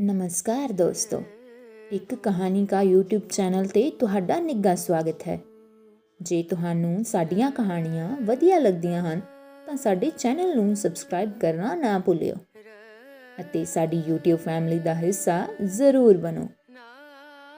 ਨਮਸਕਾਰ ਦੋਸਤੋ। ਇੱਕ ਕਹਾਣੀ ਕਾ YouTube ਚੈਨਲ ਤੇ ਤੁਹਾਡਾ ਨਿੱਘਾ ਸਵਾਗਤ ਹੈ। ਜੇ ਤੁਹਾਨੂੰ ਸਾਡੀਆਂ ਕਹਾਣੀਆਂ ਵਧੀਆ ਲੱਗਦੀਆਂ ਹਨ, ਤਾਂ ਸਾਡੇ ਚੈਨਲ ਨੂੰ ਸਬਸਕ੍ਰਾਈਬ ਕਰਨਾ ਨਾ ਭੁੱਲਿਓ। ਅਤੇ ਸਾਡੀ YouTube ਫੈਮਿਲੀ ਦਾ ਹਿੱਸਾ ਜ਼ਰੂਰ ਬਣੋ।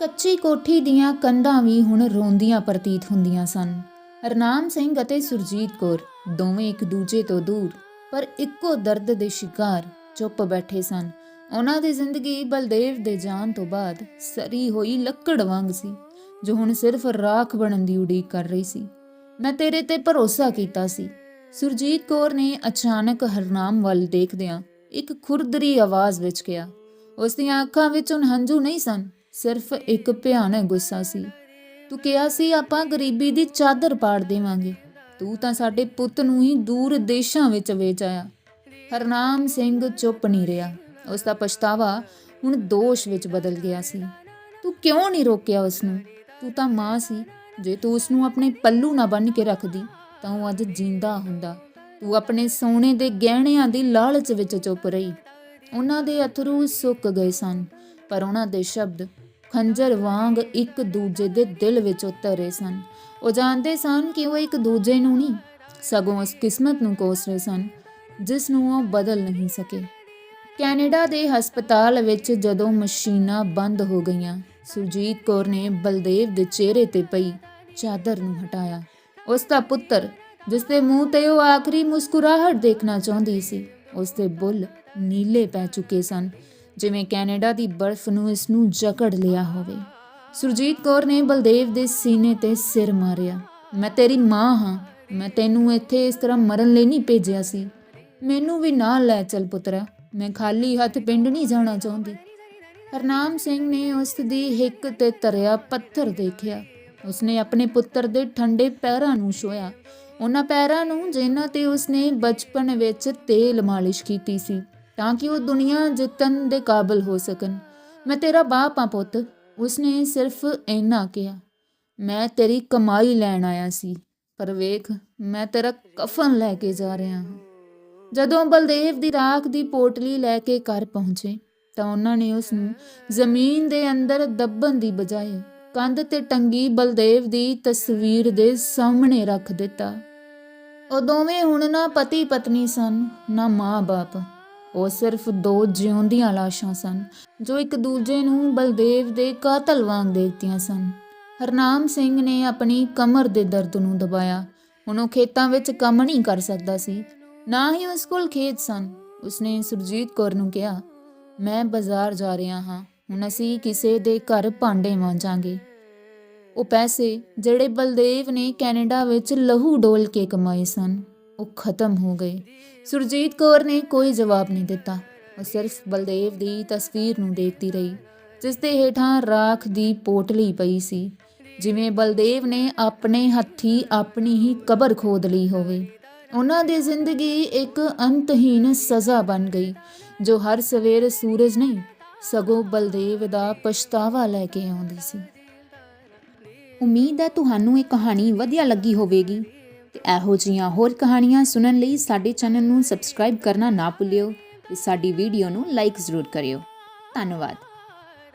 ਕੱਚੀ ਕੋਠੀ ਦੀਆਂ ਕੰਧਾਂ ਵੀ ਹੁਣ ਰੋਂਦੀਆਂ ਪ੍ਰਤੀਤ ਹੁੰਦੀਆਂ ਸਨ। ਹਰਨਾਮ ਸਿੰਘ ਅਤੇ ਸੁਰਜੀਤ ਕੌਰ ਦੋਵੇਂ ਇੱਕ ਦੂਜੇ ਤੋਂ ਦੂਰ, ਪਰ ਇੱਕੋ ਦਰਦ ਦੇ ਸ਼ਿਕਾਰ ਚੁੱਪ ਬੈਠੇ ਸਨ। ਉਹਨਾਂ ਦੀ ਜ਼ਿੰਦਗੀ ਬਲਦੇਵ ਦੇ ਜਾਣ ਤੋਂ ਬਾਅਦ ਸਰੀ ਹੋਈ ਲੱਕੜ ਵਾਂਗ ਸੀ, ਜੋ ਹੁਣ ਸਿਰਫ ਰਾਖ ਬਣਨ ਦੀ ਉਡੀਕ ਕਰ ਰਹੀ ਸੀ। ਮੈਂ ਤੇਰੇ ਤੇ ਭਰੋਸਾ ਕੀਤਾ ਸੀ। ਸੁਰਜੀਤ ਕੌਰ ਨੇ ਅਚਾਨਕ ਹਰਨਾਮ ਵੱਲ ਦੇਖਦਿਆਂ ਇੱਕ ਖੁਰਦਰੀ ਆਵਾਜ਼ ਵਿੱਚ ਕਿਹਾ, ਉਸ ਦੀਆਂ ਅੱਖਾਂ ਵਿੱਚ ਹੁਣ ਹੰਝੂ ਨਹੀਂ ਸਨ, ਸਿਰਫ ਇੱਕ ਭਿਆਨਕ ਗੁੱਸਾ ਸੀ। ਤੂੰ ਕਿਹਾ ਸੀ ਆਪਾਂ ਗਰੀਬੀ ਦੀ ਚਾਦਰ ਪਾੜ ਦੇਵਾਂਗੇ। ਤੂੰ ਤਾਂ ਸਾਡੇ ਪੁੱਤ ਨੂੰ ਹੀ ਦੂਰ ਦੇਸ਼ਾਂ ਵਿੱਚ ਵੇਚ ਆਇਆ ਹਰਨਾਮ ਸਿੰਘ ਚੁੱਪ ਨਹੀਂ ਰਿਹਾ। ਉਸ ਦਾ ਪਛਤਾਵਾ ਹੁਣ ਦੋਸ਼ ਵਿੱਚ ਬਦਲ ਗਿਆ ਸੀ। ਤੂੰ ਕਿਉਂ ਨਹੀਂ ਰੋਕਿਆ ਉਸ ਨੂੰ ਤੂੰ ਤਾਂ ਮਾਂ ਸੀ। ਜੇ ਤੂੰ ਉਸ ਨੂੰ ਆਪਣੇ ਪੱਲੂ ਨਾ ਬੰਨ ਕੇ ਰੱਖਦੀ, ਤਾਂ ਉਹ ਅੱਜ ਜਿੰਦਾ ਹੁੰਦਾ। ਤੂੰ ਆਪਣੇ ਸੋਨੇ ਦੇ ਗਹਿਣਿਆਂ ਦੀ ਲਾਲਚ ਵਿੱਚ ਚੁੱਪ ਰਹੀ। ਉਹਨਾਂ ਦੇ ਅਥਰੂ ਸੁੱਕ ਗਏ ਸਨ, ਪਰ ਉਹਨਾਂ ਦੇ ਸ਼ਬਦ ਖੰਜਰ ਵਾਂਗ ਇੱਕ ਦੂਜੇ ਦੇ ਦਿਲ ਵਿੱਚ ਉਤਰੇ ਸਨ। ਉਹ ਜਾਣਦੇ ਸਨ ਕਿ ਉਹ ਇੱਕ ਦੂਜੇ ਨੂੰ ਨਹੀਂ, ਸਗੋਂ ਉਸ ਕਿਸਮਤ ਨੂੰ ਕੋਸ ਰਹੇ ਸਨ, ਜਿਸ ਨੂੰ ਉਹ ਬਦਲ ਨਹੀਂ ਸਕੇ। ਕੈਨੇਡਾ ਦੇ ਹਸਪਤਾਲ ਵਿੱਚ ਜਦੋਂ ਮਸ਼ੀਨਾਂ ਬੰਦ ਹੋ ਗਈਆਂ, ਸੁਰਜੀਤ ਕੌਰ ਨੇ ਬਲਦੇਵ ਦੇ ਚਿਹਰੇ ਤੇ ਪਈ ਚਾਦਰ ਨੂੰ ਹਟਾਇਆ। ਉਸ ਦਾ ਪੁੱਤਰ, ਜਿਸ ਦੇ ਮੂੰਹ ਤੇ ਉਹ ਆਖਰੀ ਮੁਸਕਰਾਹਟ ਦੇਖਣਾ ਚਾਹੁੰਦੀ ਸੀ, ਉਸ ਦੇ ਬੁੱਲ ਨੀਲੇ ਪੈ ਚੁੱਕੇ ਸਨ, ਜਿਵੇਂ ਕੈਨੇਡਾ ਦੀ ਬਰਫ਼ ਨੂੰ ਇਸ ਨੂੰ ਜਕੜ ਲਿਆ ਹੋਵੇ। ਸੁਰਜੀਤ ਕੌਰ ਨੇ ਬਲਦੇਵ ਦੇ ਸੀਨੇ ਤੇ ਸਿਰ ਮਾਰਿਆ। ਮੈਂ ਤੇਰੀ ਮਾਂ ਹਾਂ, ਮੈਂ ਤੈਨੂੰ ਇੱਥੇ ਇਸ ਤਰ੍ਹਾਂ ਮਰਨ ਲਈ ਨਹੀਂ ਭੇਜਿਆ ਸੀ। ਮੈਨੂੰ ਵੀ ਨਾਲ ਲੈ ਚੱਲ ਪੁੱਤਰਾ। ਮੈਂ ਖਾਲੀ ਹੱਥ ਪਿੰਡ ਨਹੀਂ ਜਾਣਾ ਚਾਹੁੰਦੀ। ਹਰਨਾਮ ਸਿੰਘ ਨੇ ਉਸ ਦੀ ਹਿੱਕ ਤੇ ਤਰਿਆ ਪੱਥਰ ਦੇਖਿਆ। ਉਸਨੇ ਆਪਣੇ ਪੁੱਤਰ ਦੇ ਠੰਡੇ ਪੈਰਾਂ ਨੂੰ ਛੋਇਆ ਉਹਨਾਂ ਪੈਰਾਂ ਨੂੰ ਜਿਨ੍ਹਾਂ ਤੇ ਉਸਨੇ ਬਚਪਨ ਵਿੱਚ ਤੇਲ ਮਾਲਿਸ਼ ਕੀਤੀ ਸੀ, ਤਾਂ ਕਿ ਉਹ ਦੁਨੀਆ ਜਿੱਤਣ ਦੇ ਕਾਬਿਲ ਹੋ ਸਕਣ। ਮੈਂ ਤੇਰਾ ਬਾਪ ਆ ਪੁੱਤ, ਉਸਨੇ ਸਿਰਫ ਇੰਨਾ ਕਿਹਾ। ਮੈਂ ਤੇਰੀ ਕਮਾਈ ਲੈਣ ਆਇਆ ਸੀ, ਪਰ ਵੇਖ, ਮੈਂ ਤੇਰਾ ਕਫਨ ਲੈ ਕੇ ਜਾ ਰਿਹਾ ਹਾਂ। ਜਦੋਂ ਬਲਦੇਵ ਦੀ ਰਾਖ ਦੀ ਪੋਟਲੀ ਲੈ ਕੇ ਘਰ ਪਹੁੰਚੇ, ਤਾਂ ਉਹਨਾਂ ਨੇ ਉਸ ਨੂੰ ਜ਼ਮੀਨ ਦੇ ਅੰਦਰ ਦੱਬਣ ਦੀ ਬਜਾਏ ਕੰਧ ਤੇ ਟੰਗੀ ਬਲਦੇਵ ਦੀ ਤਸਵੀਰ ਦੇ ਸਾਹਮਣੇ ਰੱਖ ਦਿੱਤਾ। ਉਹ ਦੋਵੇਂ ਹੁਣ ਨਾ ਪਤੀ ਪਤਨੀ ਸਨ, ਨਾ ਮਾਂ-ਬਾਪ। ਉਹ ਸਿਰਫ ਦੋ ਜਿਉਂਦੀਆਂ ਲਾਸ਼ਾਂ ਸਨ, ਜੋ ਇੱਕ ਦੂਜੇ ਨੂੰ ਬਲਦੇਵ ਦੇ ਕਾਤਲ ਵਾਂਗ ਦੇਖਦੀਆਂ ਸਨ। ਹਰਨਾਮ ਸਿੰਘ ਨੇ ਆਪਣੀ ਕਮਰ ਦੇ ਦਰਦ ਨੂੰ ਦਬਾਇਆ। ਹੁਣ ਉਹ ਖੇਤਾਂ ਵਿੱਚ ਕੰਮ ਨਹੀਂ ਕਰ ਸਕਦਾ ਸੀ ਨਾ ਹੀ ਉਸ ਕੋਲ ਖੇਤ ਸਨ। ਉਸਨੇ ਸੁਰਜੀਤ ਕੌਰ ਨੂੰ ਕਿਹਾ, ਮੈਂ ਬਾਜ਼ਾਰ ਜਾ ਰਿਹਾ ਹਾਂ। ਹੁਣ ਅਸੀਂ ਕਿਸੇ ਦੇ ਘਰ ਭਾਂਡੇ ਮਾਂਜਾਂਗੇ। ਉਹ ਪੈਸੇ ਜਿਹੜੇ ਬਲਦੇਵ ਨੇ ਕੈਨੇਡਾ ਵਿੱਚ ਲਹੂ ਡੋਲ ਕੇ ਕਮਾਏ ਸਨ, ਉਹ ਖਤਮ ਹੋ ਗਏ। ਸੁਰਜੀਤ ਕੌਰ ਨੇ ਕੋਈ ਜਵਾਬ ਨਹੀਂ ਦਿੱਤਾ। ਉਹ ਸਿਰਫ ਬਲਦੇਵ ਦੀ ਤਸਵੀਰ ਨੂੰ ਦੇਖਦੀ ਰਹੀ, ਜਿਸ ਦੇ ਹੇਠਾਂ ਰਾਖ ਦੀ ਪੋਟਲੀ ਪਈ ਸੀ, ਜਿਵੇਂ ਬਲਦੇਵ ਨੇ ਆਪਣੇ ਹੱਥੀ ਆਪਣੀ ਹੀ ਕਬਰ ਖੋਦ ਲਈ ਹੋਵੇ। ਉਹਨਾਂ ਦੀ ਜ਼ਿੰਦਗੀ ਇੱਕ ਅੰਤਹੀਨ ਸਜ਼ਾ ਬਣ ਗਈ, ਜੋ ਹਰ ਸਵੇਰ ਸੂਰਜ ਨਹੀਂ, ਸਗੋਂ ਬਲਦੇਵ ਦਾ ਪਛਤਾਵਾ ਲੈ ਕੇ ਆਉਂਦੀ ਸੀ। ਉਮੀਦ ਹੈ ਤੁਹਾਨੂੰ ਇਹ ਕਹਾਣੀ ਵਧੀਆ ਲੱਗੀ ਹੋਵੇਗੀ। ਤੇ ਇਹੋ ਜਿਹੀਆਂ ਹੋਰ ਕਹਾਣੀਆਂ ਸੁਣਨ ਲਈ ਸਾਡੇ ਚੈਨਲ ਨੂੰ ਸਬਸਕ੍ਰਾਈਬ ਕਰਨਾ ਨਾ ਭੁੱਲਿਓ ਤੇ ਸਾਡੀ ਵੀਡੀਓ ਨੂੰ ਲਾਈਕ ਜ਼ਰੂਰ ਕਰਿਓ। ਧੰਨਵਾਦ।